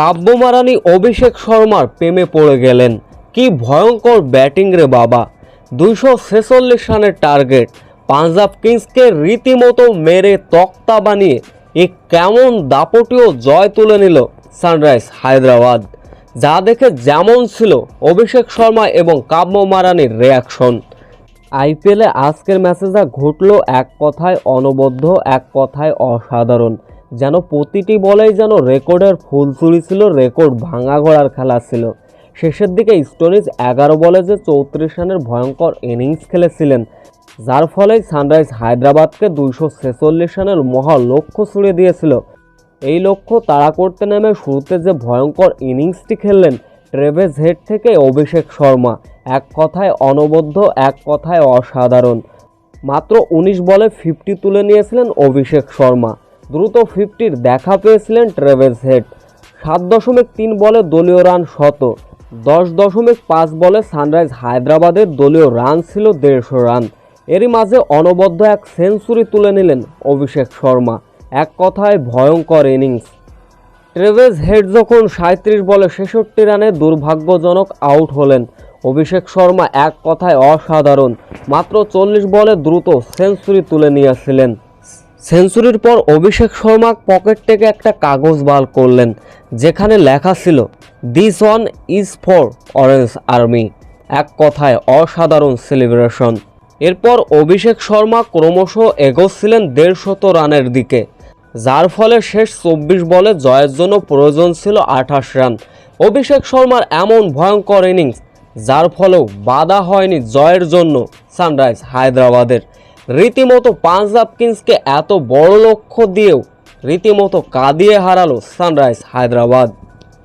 কাব্যমারানি অভিষেক শর্মার প্রেমে পড়ে গেলেন। কি ভয়ঙ্কর ব্যাটিং রে বাবা। দুইশো ছেচল্লিশ রানের টার্গেট। পাঞ্জাব কিংসকে রীতিমতো মেরে তক্তা বানিয়ে এ কেমন দাপটীয় জয় তুলে নিল সানরাইজ হায়দ্রাবাদ। যা দেখে যেমন ছিল অভিষেক শর্মা এবং কাব্য মারানির রিয়াকশন আইপিএলে আজকের ম্যাচে যা ঘটলো এক কথায় অনবদ্য, এক কথায় অসাধারণ। যেন প্রতিটি বলেই যেন রেকর্ডের ফুলচুরি ছিল, রেকর্ড ভাঙা গড়ার খেলা ছিল। শেষের দিকে স্টোনিজ এগারো বলে যে চৌত্রিশ রানের ভয়ঙ্কর ইনিংস খেলেছিলেন, যার ফলে সানরাইজ হায়দ্রাবাদকে দুইশো ছেচল্লিশ রানের মহা লক্ষ্য ছুড়ে দিয়েছিল। এই লক্ষ্য তাড়া করতে নেমে শুরুতে যে ভয়ঙ্কর ইনিংসটি খেললেন ট্রেভেজ হেড থেকে অভিষেক শর্মা, এক কথায় অনবদ্য, এক কথায় অসাধারণ। মাত্র উনিশ বলে ফিফটি তুলে নিয়েছিলেন অভিষেক শর্মা। দ্রুত ফিফটির দেখা পেয়েছিলেন ট্রেভেজ হেড। সাত দশমিক তিন বলে দলীয় রান শত। দশ দশমিক পাঁচ বলে সানরাইজ হায়দ্রাবাদের দলীয় রান ছিল দেড়শো রান। এরই মাঝে অনবদ্য এক সেঞ্চুরি তুলে নিলেন অভিষেক শর্মা। এক কথায় ভয়ঙ্কর ইনিংস। ট্রেভেজ হেড যখন সাঁত্রিশ বলে ছেষট্টি রানে দুর্ভাগ্যজনক আউট হলেন, অভিষেক শর্মা এক কথায় অসাধারণ। মাত্র চল্লিশ বলে দ্রুত সেঞ্চুরি তুলে নিয়েছিলেন। সেঞ্চুরির পর অভিষেক শর্মা পকেট থেকে একটা কাগজ বার করলেন, যেখানে লেখা ছিল this one is for orange army এক কথায় অসাধারণ সেলিব্রেশন এরপর অভিষেক শর্মা ক্রমশ এগোচ্ছিলেন দেড়শত রানের দিকে, যার ফলে শেষ চব্বিশ বলে জয়ের জন্য প্রয়োজন ছিল আঠাশ রান। অভিষেক শর্মার এমন ভয়ঙ্কর ইনিংস যার ফলেও বাধা হয়নি জয়ের জন্য সানরাইজ হায়দ্রাবাদের। রীতিমতো পাঞ্জাব কিংসকে এত বড় লক্ষ্য দিয়েও রীতিমতো কাঁদিয়ে হারালো সানরাইজ হায়দ্রাবাদ।